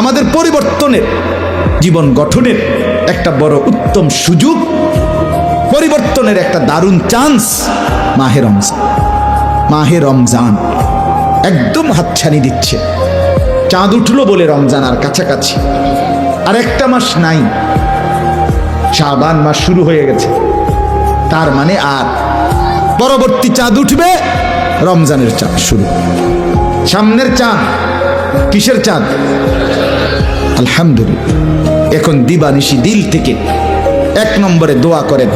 আমাদের পরিবর্তনের, জীবন গঠনের একটা বড় উত্তম সুযোগ, পরিবর্তনের একটা দারুণ চান্স মাহে রমজান। মাহে রমজান একদম হাতছানি দিচ্ছে। চাঁদ উঠল বলে রমজান আর কাছাকাছি। আর একটা মাস নাই। শাবান মাস শুরু হয়ে গেছে। তার মানে আর পরবর্তী চাঁদ উঠবে, রমজানের চাঁদ শুরু। সামনের চাঁদ কিসের চাঁদ? আলহামদুলিল্লাহ। এখন দিবানিশি দিল থেকে এক নম্বরে দোয়া করেন,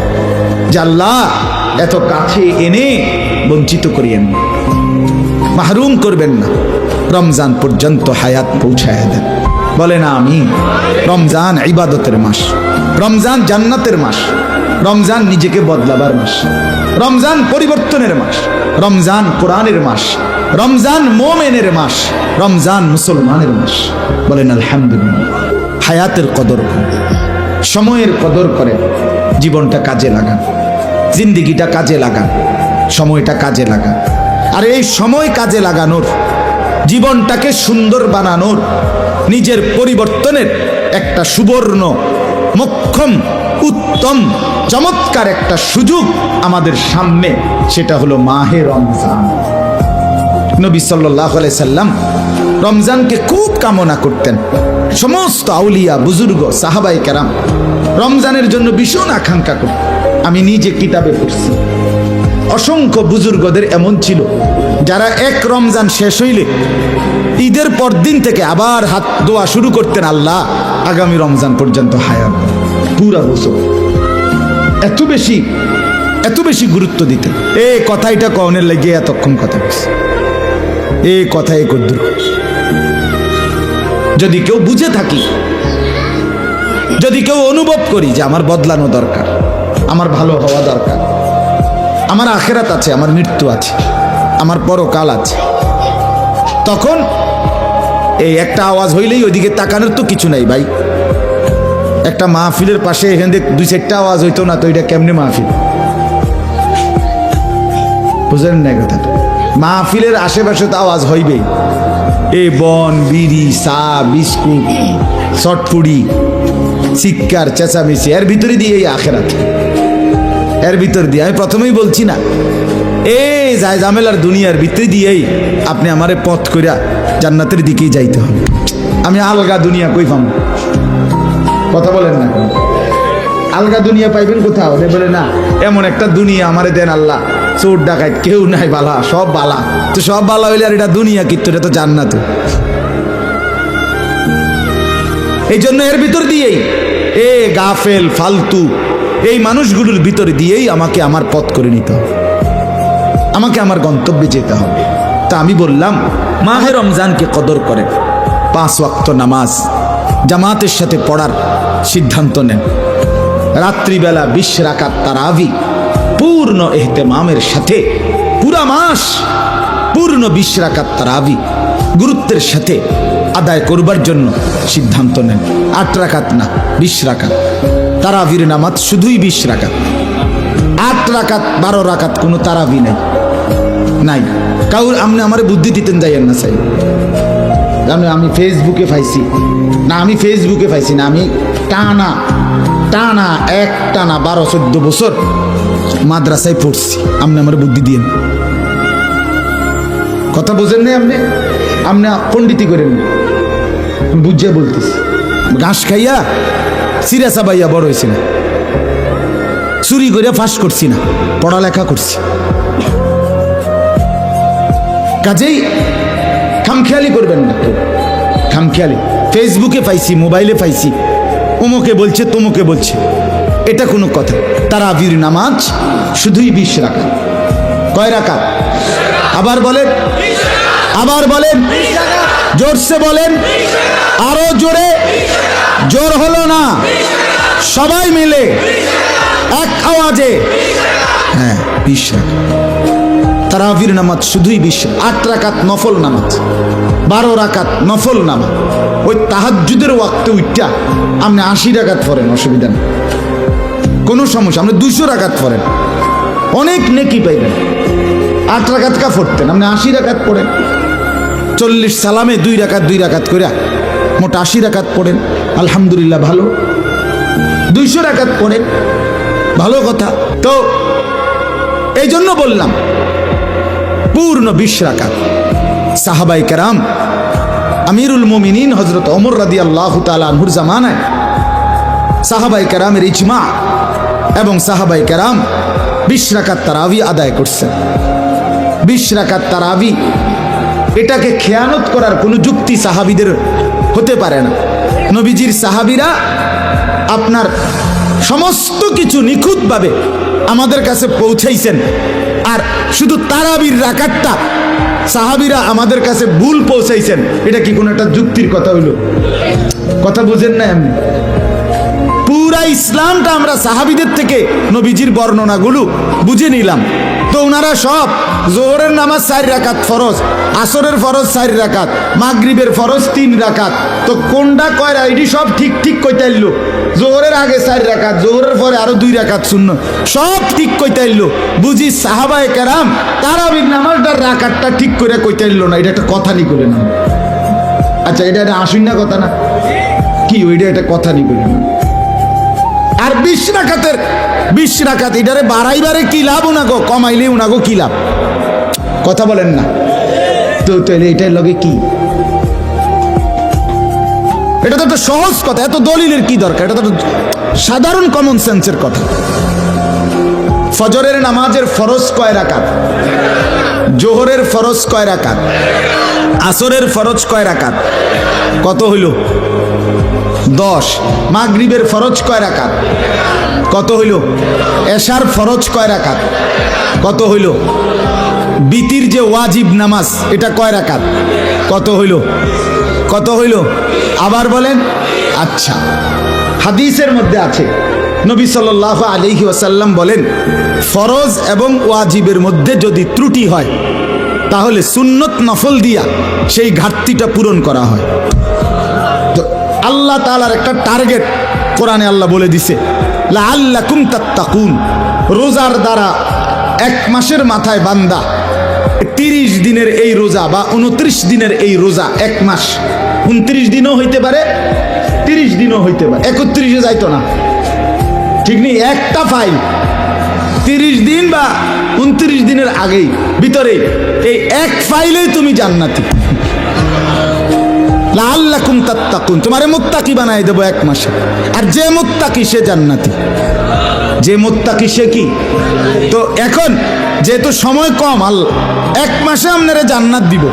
যে আল্লাহ, এত কাছে এনে বঞ্চিত করিয়েন মাহরুম করবেন না। রমজান পর্যন্ত হায়াত পৌঁছায় দেন। বলে না আমি রমজান ইবাদতের মাস, রমজান জান্নাতের মাস, রমজান নিজেকে বদলাবার মাস, রমজান পরিবর্তনের মাস, রমজান কোরআনের মাস রমজান মোমেনের মাস, রমজান মুসলমানের মাস। বলেন, আলহামদুলিল্লাহ, হায়াতের কদর করেন সময়ের কদর করেন জীবনটা কাজে লাগান, জিন্দিগিটা কাজে লাগান, সময়টা কাজে লাগান। আর এই সময় কাজে লাগানোর, জীবনটাকে সুন্দর বানানোর, নিজের পরিবর্তনের একটা সুবর্ণ, মক্ষম, উত্তম, চমৎকার একটা সুযোগ আমাদের সামনে, সেটা হলো মাহে রমজান। নবী সাল্লাহ সাল্লাম রমজানকে খুব কামনা করতেন। সমস্ত আউলিয়া, বুজুর্গ সাহাবাই কেরাম রমজানের জন্য ভীষণ আকাঙ্ক্ষা করতেন। আমি নিজে কিতাবে পড়ছি। অসংখ্য বুজুর্গদের এমন ছিল, যারা এক রমজান শেষ হইলে ঈদের পর দিন থেকে আবার হাত দোয়া শুরু করতেন, আল্লাহ, আগামী রমজান পর্যন্ত হায়াত পুরা বছর এত বেশি এত বেশি গুরুত্ব দিতেন। এ কথাইটা কনের লেগে এতক্ষণ কথা বলছি। এ কথাই কদ্দুর যদি কেউ বুঝে থাকি, যদি কেউ অনুভব করি যে আমার বদলানো দরকার, আমার ভালো হওয়া দরকার, আমার আখেরাত আছে, আমার মৃত্যু আছে, আমার পরকাল আছে, তখন এই একটা আওয়াজ হইলেই ওইদিকে তাকানোর তো কিছু নাই ভাই। একটা মাহফিলের পাশে এখান থেকে দুই চারটা আওয়াজ হইতো না, তো এটা কেমনে মাহফিল? বুঝলেন না কথাটা? মাহফিলের আশেপাশে তো আওয়াজ হইবেই। এ বন, বিড়ি, চা, বিস্কুট চটপুড়ি চিৎকার চেঁচামেচি, এর ভিতরে দিয়ে এই আখেরাত। এর ভিতর দিয়ে, আমি প্রথমেই বলছি না এই যায় জামেলার দুনিয়ার ভিতরে দিয়েই আপনি আমারে পথ করিয়া জান্নাতের দিকেই যাইতে হবে। আমি আলগা দুনিয়া কই পাবো কথা বলেন না। আলগা দুনিয়া পাইবেন কোথাও? বলে, না, এমন একটা দুনিয়া আমারে দেন আল্লাহ। চোর ডাকাত, কেউ নাই বালা, সব বালা। তো সব বালা হইলে আর এটা দুনিয়া কিন্তু এটা তো জান্নাত। এই জন্য এর ভিতর দিয়েই, এ গাফেল, ফালতু, এই মানুষগুলোর ভিতর দিয়েই আমাকে আমার পথ করে নিতে হবে। আমাকে আমার গন্তব্যে যেতে হবে। তা আমি বললাম, মাহে রমজানকে কদর করেন পাঁচ ওয়াক্ত নামাজ, জামাতের সাথে পড়ার সিদ্ধান্ত নেন। রাত্রিবেলা বিশ রাকাত তারাবি পূর্ণ এহতেমামের সাথে পুরা মাস পূর্ণ বিশ রাকাত তারাবি গুরুত্বের সাথে আদায় করবার জন্য সিদ্ধান্ত নেন। আট রাকাত না, বিশ রাকাত। তারাবির নামাজ শুধুই বিশ রাকাত। আট রাকাত, বারো রাকাত কোনো তারাবি নাই। নাই। কাউর আপনি আমার বুদ্ধি দিতেন যাইয়েন না সাই আমি আমি ফেসবুকে পাইছি। না, আমি ফেসবুকে পাইছি না, আমি টানা টানা, এক টানা বারো, চোদ্দ বছর মাদ্রাসায় পড়ছি। আপনি আমার বুদ্ধি দিয়েন। কথা বোঝেন না আপনি? আপনি পণ্ডিতি করেন না বলতেছি। ঘাস খাইয়া সিরা চাবাইয়া বড় হয়েছি না। চুরি করে ফাঁস করছি না। পড়ালেখা করছি। কাজেই খামখেয়ালি করবেন না কেউ খামখেয়ালি। ফেসবুকে পাইছি, মোবাইলে পাইছি। অমুকে বলছে, তমুকে বলছে। এটা কোনো কথা। তারা আবির নামাজ শুধুই বিশ রাখা। কয় রাখা? আবার বলেন। আবার বলেন। জোরসে বলেন। আরও জোরে। জোর হলো না। সবাই মিলে এক আওয়াজে। হ্যাঁ বিশ রাখা। তারাবির নামাজ শুধুই বিশ। আট রাকাত নফল নামাজ। বারো রাকাত নফল নামাজ। ওই তাহাজুদের ওয়াক্তে উঠটা আপনি আশি রাকাত পড়েন, অসুবিধা নেই। কোনো সমস্যা, আপনি দুইশো রাকাত পড়েন। অনেক নেকি পাইবেন। আট রাকাত কা পড়তেন, আপনি আশি রাকাত পড়েন। চল্লিশ সালামে দুই রাকাত দুই রাকাত করে মোট আশি রাকাত পড়েন। আলহামদুলিল্লাহ, ভালো। দুইশো রাকাত পড়েন, ভালো কথা। তো এই জন্য বললাম, পূর্ণ বিশ রাকাত। সাহাবাই কেরাম, আমিরুল মোমিনিন হজরত অমর রাদি আল্লাহ তালুর জামানায় সাহাবাই কেরামের ইজমা এবং সাহাবাই কেরাম বিশ রাকাত তারাবি আদায় করছেন। বিশ রাকাত তারাবি, এটাকে খেয়ানত করার কোনো যুক্তি সাহাবিদের হতে পারে না। নবীজির সাহাবিরা আপনার সমস্ত কিছু নিখুঁতভাবে আমাদের কাছে পৌঁছাইছেন। আর শুধু তারাবির রাকাতটা সাহাবিরা আমাদের কাছে ভুল পৌঁছাইছেন, এটা কি কোনো একটা যুক্তির কথা হইল? কথা বুঝেন না এমনি? পুরা ইসলামটা আমরা সাহাবিদের থেকে নবীজির বর্ণনাগুলো বুঝে নিলাম। তো ওনারা সব জোহরের নামাজ চার রাকাত ফরজ, আসরের ফরজ চার রাকাত, মাগরিবের ফরজ তিন রাকাত। তো কোনটা কয় এটি সব ঠিক ঠিক কইতাইল জোহরের আগে চার রাকাত, জোহরের পরে আরও দুই রাকাত শূন্য সব ঠিক কইতাইল বুঝি সাহাবায়ে কেরাম তারাবির নামাজটার রাকাতটা ঠিক করে কইতাইল না? এটা একটা কথা নি করে না। আচ্ছা এটা একটা আসুন না কথা না? কি, ওইটা একটা কথা নি করে না? আর বিশ রাখাতের বিশ রাখাত এটারে বাড়াইবারে কি লাভ উনাগো? কমাইলে উনাগো কি লাভ? কথা বলেন না। তো তাহলে এটার লগে কি? এটা তো একটা সহজ কথা, এত দলিলের কি দরকার? এটা তো সাধারণ কমন সেন্সের কথা। ফজরের নামাজের ফরজ কয় রাকাত? জোহরের ফরজ কয় রাকাত? আসরের ফরজ কয় রাকাত? কত হইল? দশ। মাগরিবের ফরজ কয় রাকাত? কত হইল? এশার ফরজ কয় রাকাত? কত হইল? বিতির যে ওয়াজিব নামাজ, এটা কয় রাকাত? কত হইল? কত হইল? আবার বলেন আচ্ছা। হাদিসের মধ্যে আছে, নবী সাল্লাহ আলিহি ওয়াসাল্লাম বলেন, ফরজ এবং ওয়াজিবের মধ্যে যদি ত্রুটি হয় তাহলে সুন্নত নফল দিয়া সেই ঘাটতিটা পূরণ করা হয়। তো আল্লাহ তালার একটা টার্গেট কোরআনে আল্লাহ বলে দিছে লা আল্লাহ কুম তাত্তাকুন। রোজার দ্বারা এক মাসের মাথায় বান্দা তিরিশ দিনের এই রোজা বা উনত্রিশ দিনের এই রোজা এক মাস, উনত্রিশ দিনও হইতে পারে, তিরিশ দিনও হইতে পারে। একত্রিশে যাইতো না। ঠিক নেই? একটা ফাইল তিরিশ দিন বা উনত্রিশ দিনের আগেই ভিতরে এই এক ফাইলেই তুমি জান্নাতি। লাল্লাকুম তাত্তাকুন। তোমারে মুত্তাকি বানাই দেবো এক মাসে। আর যে মুত্তাকি সে জান্নাতি। যে মুত্তাকি সে কি? তো এখন যেহেতু সময় কম আল এক মাসে আপনারা জান্নাত দিব।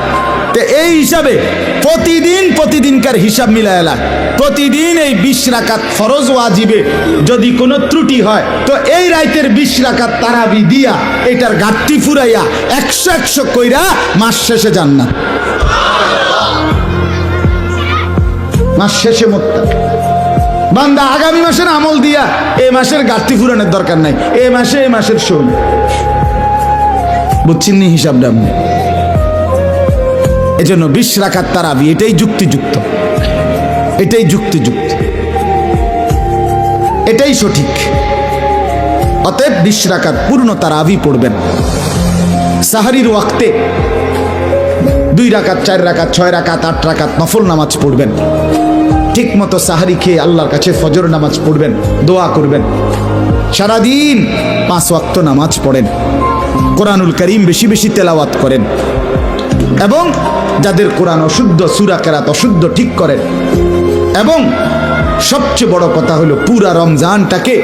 এই হিসাবে প্রতিদিন প্রতিদিনকার হিসাব মিলাইলা প্রতিদিন এই বিশ রাকাত ফরজ ওয়াজিবে যদি কোনো ত্রুটি হয়, তো এই রাইতের বিশ রাকাত তারাবি দিয়া এটার ঘাটতি ফুরাইয়া একশো একশো কইরা মাস শেষে যান না মাস শেষে মোত্তা বান্দা আগামী মাসের আমল দিয়া এ মাসের ঘাটতি ফুরানোর দরকার নাই। এ মাসে এ মাসের শোন। বুঝছেন হিসাবটা আপনি? এই জন্য বিশ রাখার তারাবি, এটাই যুক্তিযুক্ত। এটাই যুক্তিযুক্ত। এটাই সঠিক। অতএব বিশ রাখার পূর্ণ তারাবি পড়বেন। সাহারির ওয়াক্তে দুই রাকাত চার রাকাত ছয় রাকাত আট রাকাত নফল নামাজ পড়বেন। ঠিক মতো সাহারি খেয়ে আল্লাহর কাছে ফজর নামাজ পড়বেন, দোয়া করবেন। সারাদিন পাঁচ ওয়াক্ত নামাজ পড়েন। কোরআনুল করিম বেশি বেশি তেলাওয়াত করেন। এবং যাদের কোরআন অশুদ্ধ, সুরা কেরাত অশুদ্ধ ঠিক করেন এবং সবচেয়ে বড় কথা হলো পুরা রমজানটাকে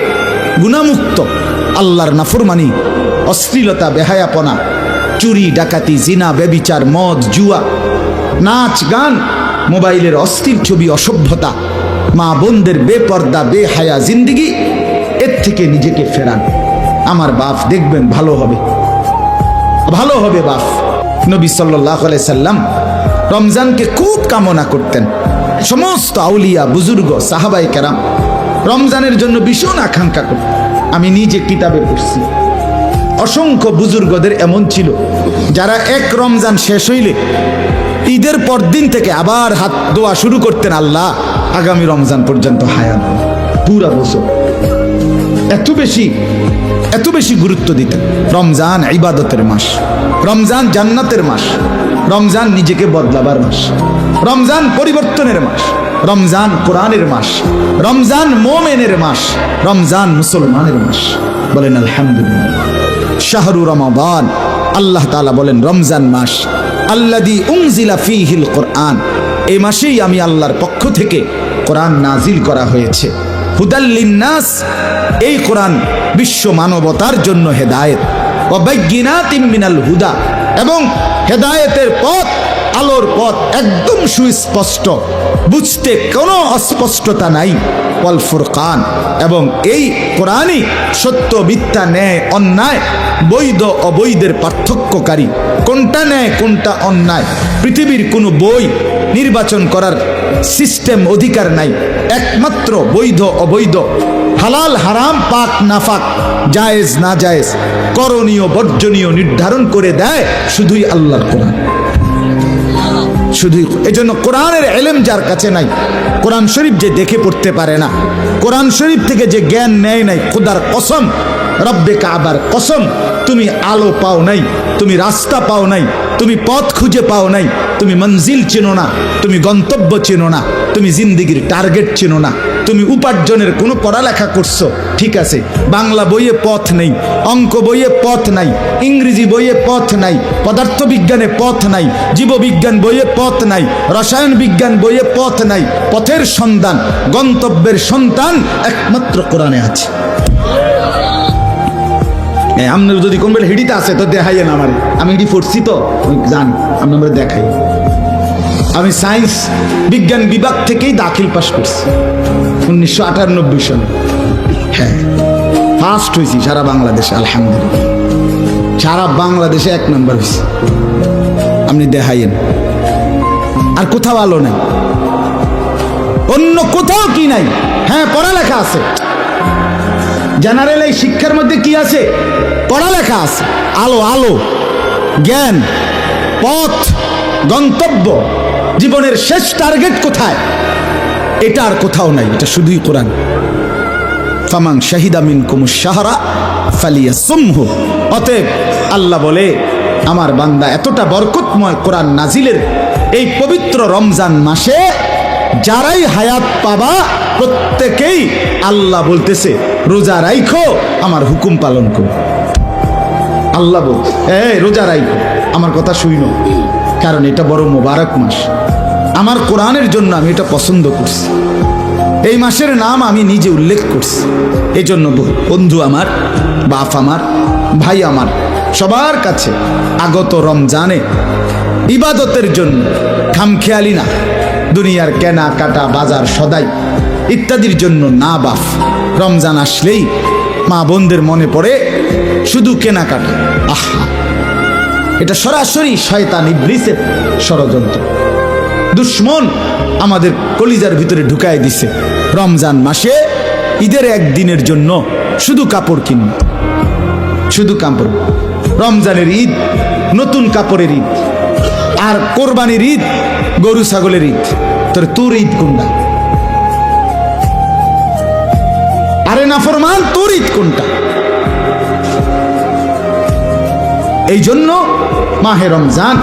গুণামুক্ত, আল্লাহর নাফরমানি, অশ্লীলতা, বেহায়াপনা, চুরি, ডাকাতি, জিনা বেবিচার মদ, জুয়া, নাচ, গান, মোবাইলের অস্থির ছবি, অসভ্যতা, মা বোনদের বেপর্দা, বেহায়া জিন্দিগি, এর থেকে নিজেকে ফেরান। আমার বাপ দেখবেন, ভালো হবে। ভালো হবে বাপ। নবী সাল্লাহ সাল্লাম রমজানকে খুব কামনা করতেন। সমস্ত আউলিয়া, বুজুর্গ, সাহাবাই কেরাম রমজানের জন্য ভীষণ আকাঙ্ক্ষা করতেন। আমি নিজে কিতাবে পড়ছি। অসংখ্য বুজুর্গদের এমন ছিল, যারা এক রমজান শেষ হইলে ঈদের পর দিন থেকে আবার হাত দোয়া শুরু করতেন, আল্লাহ, আগামী রমজান পর্যন্ত হায়াত পুরা বছর। এত বেশি এত বেশি গুরুত্ব দিতেন। রমজান ইবাদতের মাস, রমজান জান্নাতের মাস, রমজান নিজেকে বদলাবার মাস, রমজান পরিবর্তনের মাস, রমজান কোরআনের মাস, রমজান মোমেনের মাস, রমজান মুসলমানের মাস। বলেন, আলহামদুলিল্লাহ। শাহরু রমাবান আল্লাহ তাআলা বলেন, রমজান মাস আল্লাদি উংজিলা ফিহিল কোরআন। এই মাসেই আমি আল্লাহর পক্ষ থেকে কোরআন নাজিল করা হয়েছে। হুদাল্লিন্নাস এই কোরআন বিশ্ব মানবতার জন্য হেদায়েত। ও বৈজ্ঞানাতিম হুদা এবং হেদায়েতের পথ আলোর পথ একদম সুস্পষ্ট। বুঝতে কোনো অস্পষ্টতা নাই। ওয়াল ফুরকান। এবং এই কোরআনই সত্য, মিথ্যা, ন্যায়, অন্যায়, বৈধ, অবৈধের পার্থক্যকারী। কোনটা ন্যায়, কোনটা অন্যায়? পৃথিবীর কোনো বই নির্বাচন করার সিস্টেম অধিকার নাই। একমাত্র বৈধ, অবৈধ, হালাল, হারাম, পাক, নাফাক, জায়েজ না জায়েজ করণীয়, বর্জনীয়, নির্ধারণ করে দেয় শুধুই আল্লাহর কোরআন। শুধুই জন্য কোরআনের এলেম যার কাছে নাই, কোরআন শরীফ যে দেখে পড়তে পারে না, কোরআন শরীফ থেকে যে জ্ঞান নেয় নাই, খোদার কসম, রব্বে কাবার কসম, তুমি আলো পাও নাই, তুমি রাস্তা পাও নাই তুমি পথ খুঁজে পাও নাই। তুমি মঞ্জিল চেনো না, তুমি গন্তব্য চেনো না, তুমি জিন্দিগির টার্গেট চেনো না। তুমি উপার্জনের কোনো পড়ালেখা করছ, ঠিক আছে। বাংলা বইয়ে পথ নেই, অঙ্ক বইয়ে পথ নাই, ইংরেজি বইয়ে পথ নাই, পদার্থবিজ্ঞানে পথ নাই, জীববিজ্ঞান বইয়ে পথ নাই, রসায়ন বিজ্ঞান বইয়ে পথ নাই। পথের সন্ধান, গন্তব্যের সন্তান একমাত্র কোরআনে আছে। আপনার যদি কোন বেলা হিডিতে আছে, তো দেখাইয়েন আমার। আমি হিডি পড়ছি তো আমি জানি আপনি আমরা দেখাই। আমি সায়েন্স বিজ্ঞান বিভাগ থেকেই দাখিল পাশ করছি, উনিশশো আটানব্বই সালে হ্যাঁ ফার্স্ট হয়েছি সারা বাংলাদেশে, আলহামদুলিল্লাহ। সারা বাংলাদেশে এক নম্বর হয়েছি আপনি দেখাইয়েন। আর কোথাও আলো নাই। অন্য কোথাও কি নাই? হ্যাঁ পড়ালেখা আছে। জেনারেল এই শিক্ষার মধ্যে কি আছে? পড়ালেখা আছে। আলো আলো, জ্ঞান, পথ, গন্তব্য। জীবনের শেষ টার্গেট কোথায়? এটা আর কোথাও নাই, এটা শুধুই কোরআন। ফামাং শাহিদা মিন কুমুস সাহারা ফালিয়া সুমহু অতএব আল্লাহ বলে, আমার বান্দা এতটা বরকতময় কোরআন নাজিলের এই পবিত্র রমজান মাসে যারাই হায়াত পাবা, প্রত্যেকেই আল্লাহ বলতেছে রোজা রাইখো, আমার হুকুম পালন করো। আল্লাহ বল, এই, রোজা রাইখো, আমার কথা শুইন, কারণ এটা বড় মোবারক মাস। আমার কোরআনের জন্য আমি এটা পছন্দ করছি। এই মাসের নাম আমি নিজে উল্লেখ করছি। এই জন্য বন্ধু আমার, বাপ আমার, ভাই আমার, সবার কাছে আগত রমজানে ইবাদতের জন্য খামখেয়ালি না। দুনিয়ার কেনা কাটা বাজার সদাই, ইত্যাদির জন্য না বাফ। রমজান আসলেই মা বোনদের মনে পড়ে শুধু কেনাকাটা। আহা। এটা সরাসরি শয়তান ইবলিসের ষড়যন্ত্র। দুশ্মন আমাদের কলিজার ভিতরে ঢুকায় দিছে। রমজান মাসে ঈদের একদিনের জন্য শুধু কাপড় কিনবে। শুধু কাপড়। রমজানের ঈদ নতুন কাপড়ের ঈদ। আর কোরবানির ঈদ গরু ছাগলের ঈদ। তোর তোর ঈদ কোনটা? নাফরমান, তোর ঈদ কোনটা? এই জন্য মাহে রমজান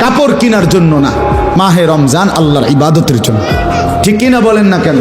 কাপড় কেনার জন্য না, মাহে রমজান আল্লাহর ইবাদতের জন্য। ঠিক কিনা বলেন না কেন?